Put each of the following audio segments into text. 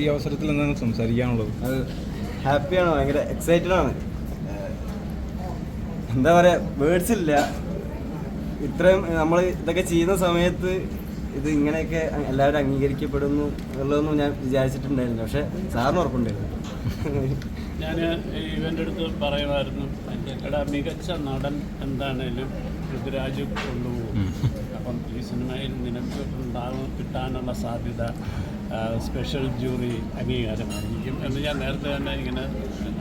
ഈ അവസരത്തിൽ എന്താണ് സംസാരിക്കാനുള്ളത്? അത് ഹാപ്പിയാണ്? ഭയങ്കര എക്സൈറ്റഡ് ആണ്. എന്താ പറയാ വേർഡ്സ് ഇല്ല. ഇത്രയും നമ്മൾ ഇതൊക്കെ ചെയ്യുന്ന സമയത്ത് ഇത് ഇങ്ങനെയൊക്കെ എല്ലാവരും അംഗീകരിക്കപ്പെടുന്നു എന്നുള്ളതൊന്നും ഞാൻ വിചാരിച്ചിട്ടുണ്ടായിരുന്നു പക്ഷെ സാറിന് ഉറപ്പുണ്ടായിരുന്നു. ഞാൻ ഇവന്റെ അടുത്ത് പറയുമായിരുന്നു എടാ മികച്ച നടൻ എന്താണേലും പൃഥ്വിരാജ് കൊണ്ടുപോകും. അപ്പം ഈ സിനിമയിൽ നിനക്ക് ഉണ്ടാകും കിട്ടാനുള്ള സാധ്യത സ്പെഷ്യൽ ജൂറി അംഗീകാരമായിരിക്കും. എന്ന് ഞാൻ നേരത്തെ തന്നെ ഇങ്ങനെ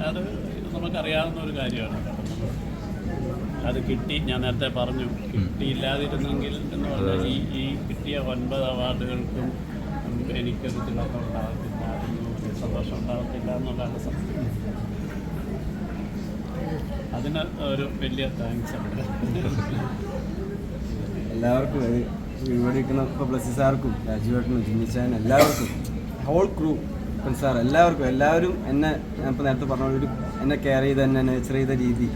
അത് നമുക്കറിയാവുന്ന ഒരു കാര്യമാണ്. അത് കിട്ടി ഞാൻ നേരത്തെ പറഞ്ഞു കിട്ടിയില്ലാതിരുന്നെങ്കിൽ എന്ന് പറഞ്ഞാൽ ഈ ഈ കിട്ടിയ ഒൻപത് അവാർഡുകൾക്കും എനിക്കത് എനിക്കൊരു തിളക്കം ഉണ്ടാകത്തില്ല അതൊന്നും ഒരു സന്തോഷം ഉണ്ടാകത്തില്ല എന്നുള്ളതാണ് സത്യം. അതിന് ഒരു വലിയ താങ്ക്സ് ഉണ്ട്. എല്ലാവർക്കും ഇവിടെ ഇരിക്കുന്ന സാർക്കും രാജുവേട്ടനും ജിമ്മിച്ചാൻ എല്ലാവർക്കും ഹോൾ ക്രൂ സാർ എല്ലാവർക്കും എല്ലാവരും എന്നെ ഞാൻ ഇപ്പോൾ നേരത്തെ പറഞ്ഞ ഒരു എന്നെ കെയർ ചെയ്ത് എന്നെ നേച്ചർ ചെയ്ത രീതി.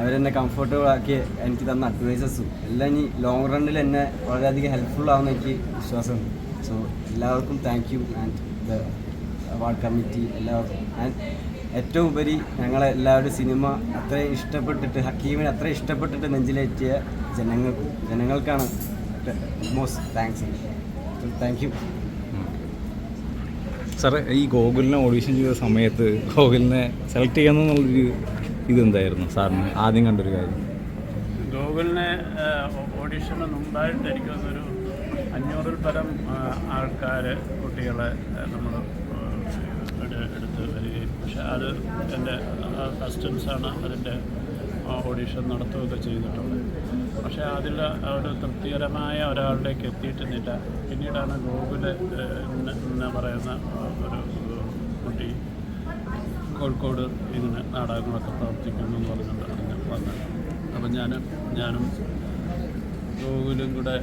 അവരെന്നെ കംഫർട്ടബിൾ ആക്കി എനിക്ക് തന്ന അഡ്വൈസസും എല്ലാം ഇനി ലോങ് റണ്ണിൽ എന്നെ വളരെയധികം ഹെൽപ്ഫുൾ ആവുമെന്ന് എനിക്ക് വിശ്വാസമുണ്ട്. സോ എല്ലാവർക്കും thank you and the award committee എല്ലാവർക്കും. ആൻഡ് ഏറ്റവും ഉപരി ഞങ്ങളെ എല്ലാവരും സിനിമ അത്രയും ഇഷ്ടപ്പെട്ടിട്ട് ഹക്കീമിനെ അത്രയും ഇഷ്ടപ്പെട്ടിട്ട് നെഞ്ചിലേറ്റിയ ജനങ്ങൾക്കും ജനങ്ങൾക്കാണ് മോസ്റ്റ് താങ്ക്സ് താങ്ക് യു സാറേ ഈ ഗോകുലിനെ ഓഡീഷൻ ചെയ്ത സമയത്ത് ഗോകുലിനെ സെലക്ട് ചെയ്യാന്നുള്ളൊരു ഇതെന്തായിരുന്നു സാറിന് ആദ്യം കണ്ടൊരു കാര്യം? ഗൂഗിളിനെ ഓഡീഷന് മുമ്പായിട്ട് എനിക്ക് തോന്നുന്നൊരു അഞ്ഞൂറിൽ പരം ആൾക്കാർ കുട്ടികളെ നമ്മൾ എടുത്ത് വരികയും. പക്ഷെ അത് എന്റെ അസിസ്റ്റൻസാണ് അതിന്റെ ഓഡീഷൻ നടത്തുകയൊക്കെ ചെയ്തിട്ടുള്ളത്. പക്ഷേ അതിൽ ഒരു തൃപ്തികരമായ ഒരാളിലേക്ക് എത്തിയിട്ടുന്നില്ല പിന്നീടാണ് ഗൂഗിൾ എന്ന് പറയുന്ന ഒരു കോഴിക്കോട് ഇങ്ങനെ നാടകങ്ങളൊക്കെ പ്രവർത്തിക്കുന്നു എന്ന് പറഞ്ഞുകൊണ്ട് അറിഞ്ഞ് വന്നത് അപ്പം ഞാൻ ഞാനും ഗോകുലും കൂടെ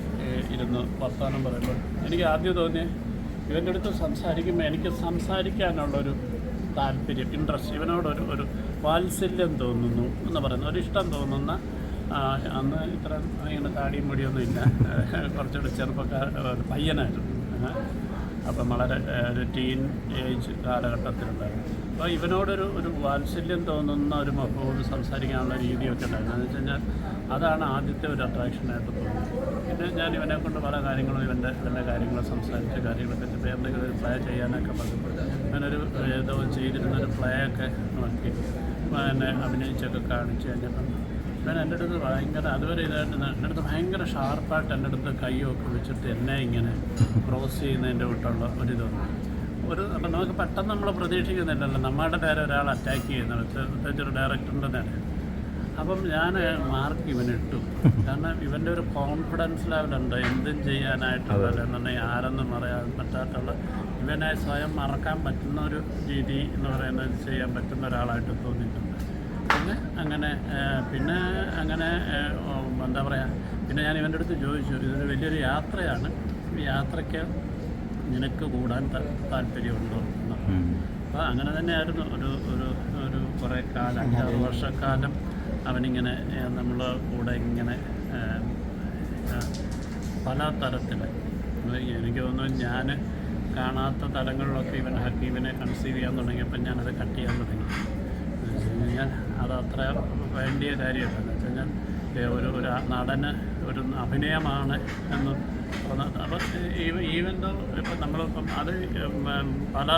ഇരുന്ന് വർത്തമാനം പറയുമ്പോൾ എനിക്ക് ആദ്യം തോന്നി ഇവന്റെ അടുത്ത് സംസാരിക്കുമ്പോൾ എനിക്ക് സംസാരിക്കാനുള്ളൊരു താല്പര്യം ഇൻട്രസ്റ്റ് ഇവനോടൊരു ഒരു വാത്സല്യം തോന്നുന്നു എന്ന് പറയുന്ന ഒരു ഇഷ്ടം തോന്നുന്ന അന്ന് ഇത്ര ഇങ്ങനെ താടിയും മുടിയൊന്നും ഇല്ല. കുറച്ചുകൂടെ ചെറുപ്പക്കാർ പയ്യനായിരുന്നു. അപ്പം വളരെ ഒരു ടീൻ ഏജ് കാലഘട്ടത്തിലുണ്ടായിരുന്നു. അപ്പോൾ ഇവനോടൊരു ഒരു വാത്സല്യം തോന്നുന്ന ഒരു മുഖവും സംസാരിക്കാനുള്ള രീതിയൊക്കെ ഉണ്ടായിരുന്നു. എന്ന് വെച്ച് കഴിഞ്ഞാൽ അതാണ് ആദ്യത്തെ ഒരു അട്രാക്ഷനായിട്ട് തോന്നുന്നത് പിന്നെ ഞാൻ ഇവനെ കൊണ്ട് പല കാര്യങ്ങളും ഇവന്റെ ഇവന്റെ കാര്യങ്ങൾ സംസാരിച്ച കാര്യങ്ങളൊക്കെ ഇപ്പോൾ എന്തെങ്കിലും ഒരു പ്ലേ ചെയ്യാനൊക്കെ പറഞ്ഞപ്പോൾ ഞാനൊരു ഏതോ ചെയ്തിരുന്നൊരു പ്ലേ ഒക്കെ നോക്കി. എന്നെ അഭിനയിച്ചൊക്കെ കാണിച്ച് കഴിഞ്ഞപ്പം ഞാൻ എന്റെ അടുത്ത് ഭയങ്കര അതുവരെ ഇതായിട്ട് എന്റെ അടുത്ത് ഭയങ്കര ഷാർപ്പായിട്ട് എന്റെ അടുത്ത് കൈയൊക്കെ വെച്ചിട്ട് എന്നെ ഇങ്ങനെ ക്രോസ് ചെയ്യുന്നതിന്റെ വിട്ടുള്ള ഒരിതുണ്ട്. ഒരു അപ്പം നമുക്ക് പെട്ടെന്ന് നമ്മൾ പ്രതീക്ഷിക്കുന്നില്ലല്ലോ. നമ്മുടെ നേരെ ഒരാൾ അറ്റാക്ക് ചെയ്യുന്ന. ഒരു ഡയറക്ടറിന്റെ നേരെ. അപ്പം ഞാൻ മാർക്ക് ഇവനിട്ടു കാരണം ഇവന്റെ ഒരു കോൺഫിഡൻസ് ലെവലുണ്ട് എന്തും ചെയ്യാനായിട്ടുള്ള എന്നുണ്ടെങ്കിൽ ആരെന്നും പറയാൻ പറ്റാത്തുള്ള ഇവനെ സ്വയം മറക്കാൻ പറ്റുന്ന ഒരു രീതി എന്ന് പറയുന്നത് ചെയ്യാൻ പറ്റുന്ന ഒരാളായിട്ട് തോന്നിയിട്ടുണ്ട്. പിന്നെ അങ്ങനെ പിന്നെ അങ്ങനെ എന്താ പറയുക പിന്നെ ഞാൻ ഇവന്റെ അടുത്ത് ചോദിച്ചു. ഇതൊരു വലിയൊരു യാത്രയാണ്. യാത്രയ്ക്ക് നിനക്ക് കൂടാൻ താല്പര്യമുണ്ടോ അപ്പോൾ അങ്ങനെ തന്നെയായിരുന്നു. ഒരു ഒരു ഒരു കുറേ കാലം അഞ്ചാറ് വർഷക്കാലം അവനിങ്ങനെ നമ്മൾ കൂടെ ഇങ്ങനെ പല തരത്തിൽ എനിക്ക് തോന്നുന്നു ഞാൻ കാണാത്ത തലങ്ങളിലൊക്കെ ഇവൻ ഹക്കീമിനെ കൺസീവ് ചെയ്യാൻ തുടങ്ങിയപ്പോൾ ഞാനത് കട്ട് ചെയ്യാൻ തുടങ്ങി. ഞാൻ വെച്ച് കഴിഞ്ഞാൽ അത് അത്ര വേണ്ടിയ കാര്യമല്ല. എന്ന് വെച്ച് കഴിഞ്ഞാൽ ഒരു ഒരു നടന് ഒരു അഭിനയമാണ് എന്ന് അപ്പം ഈവൻ ദോ ഇപ്പം നമ്മളിപ്പം അത് പല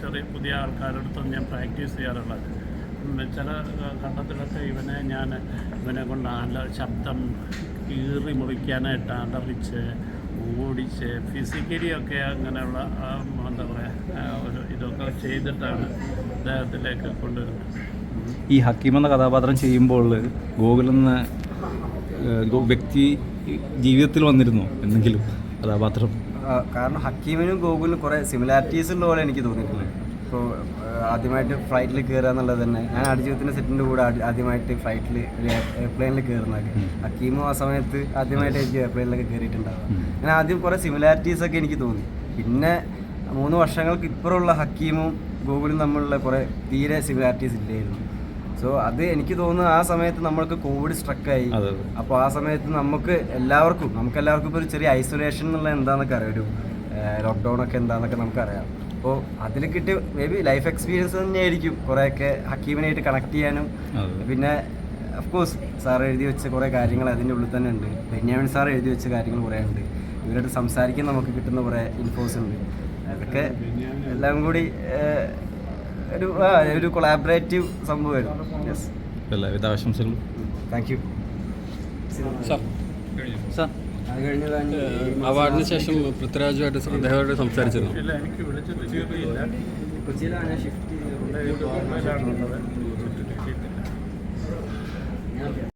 ചെറിയ പുതിയ ആൾക്കാരുടെ അടുത്തും ഞാൻ പ്രാക്ടീസ് ചെയ്യാറുള്ളത്. ചില ഘട്ടത്തിലൊക്കെ ഇവനെ ഞാൻ ഇവനെ കൊണ്ട് നല്ല ശബ്ദം കീറി മുറിക്കാനായിട്ട് അടറിച്ച് ഓടിച്ച് ഫിസിക്കലി ഒക്കെ അങ്ങനെയുള്ള എന്താ പറയുക ഒരു ഇതൊക്കെ ചെയ്തിട്ടാണ് അദ്ദേഹത്തിലേക്ക് കൊണ്ടുവരുന്നത്. ഈ ഹക്കീം എന്ന കഥാപാത്രം ചെയ്യുമ്പോൾ ഗോകുൽ എന്ന ഏഹ്, ഗോ- വ്യക്തി ജീവിതത്തിൽ വന്നിരുന്നു എന്തെങ്കിലും കഥാപാത്രം കാരണം ഹക്കീമിനും ഗോകുലിനും കുറേ സിമിലാരിറ്റീസ് ഉള്ള പോലെ എനിക്ക് തോന്നിയിട്ടുണ്ട്. ഇപ്പോൾ ആദ്യമായിട്ട് ഫ്ലൈറ്റിൽ കയറുക എന്നുള്ളത് തന്നെ. ഞാൻ അടിജീവിതത്തിന്റെ സെറ്റിന്റെ കൂടെ ആദ്യ- ആദ്യമായിട്ട് ഫ്ലൈറ്റിൽ എയർപ്ലെയിനിൽ കയറുന്നത് ഹക്കീമും ആ സമയത്ത് ആദ്യമായിട്ട് എനിക്ക് എയർപ്ലെയിനിലൊക്കെ കയറിയിട്ടുണ്ടാവുക ഞാൻ ആദ്യം കുറേ സിമിലാരിറ്റീസ് ഒക്കെ എനിക്ക് തോന്നി. പിന്നെ മൂന്ന് വർഷങ്ങൾക്ക് ഇപ്പുറമുള്ള ഹക്കീമും ഗോകുലും തമ്മിലുള്ള കുറേ തീരെ സിമിലാരിറ്റീസ് ഇല്ലായിരുന്നു. സോ അത് എനിക്ക് തോന്നുന്നു ആ സമയത്ത് നമ്മൾക്ക് കോവിഡ് സ്ട്രക്കായി. അപ്പോൾ ആ സമയത്ത് നമുക്ക് എല്ലാവർക്കും നമുക്ക് എല്ലാവർക്കും ഇപ്പോൾ ഒരു ചെറിയ ഐസൊലേഷൻ എന്നുള്ള എന്താണെന്നൊക്കെ അറിയാം. ഒരു ലോക്ക്ഡൗൺ ഒക്കെ എന്താണെന്നൊക്കെ നമുക്കറിയാം. അപ്പോൾ അതിൽ കിട്ടിയ മേ ബി ലൈഫ് എക്സ്പീരിയൻസ് തന്നെയായിരിക്കും കുറേയൊക്കെ ഹക്കീമിനായിട്ട് കണക്ട് ചെയ്യാനും. പിന്നെ ഓഫ് കോഴ്സ് സാർ എഴുതി വെച്ച കുറേ കാര്യങ്ങൾ അതിന്റെ ഉള്ളിൽ തന്നെ ഉണ്ട്. ബെന്യാമിൻ സാർ എഴുതി വെച്ച കാര്യങ്ങൾ കുറേ ഉണ്ട്. ഇവരോട് സംസാരിക്കാൻ നമുക്ക് കിട്ടുന്ന കുറേ ഇൻഫോസ് ഉണ്ട്. അതൊക്കെ എല്ലാം കൂടി ഒരു ഒരു കൊളാബറേറ്റീവ് സംഭവമായിരുന്നു. യെസ് എല്ലാവിധ ആശംസകളും. താങ്ക് യു സാർ സാർ അവാർഡിന് ശേഷം പൃഥ്വിരാജുമായിട്ട് അദ്ദേഹമായിട്ട് സംസാരിച്ചിരുന്നു? ഷിഫ്റ്റ്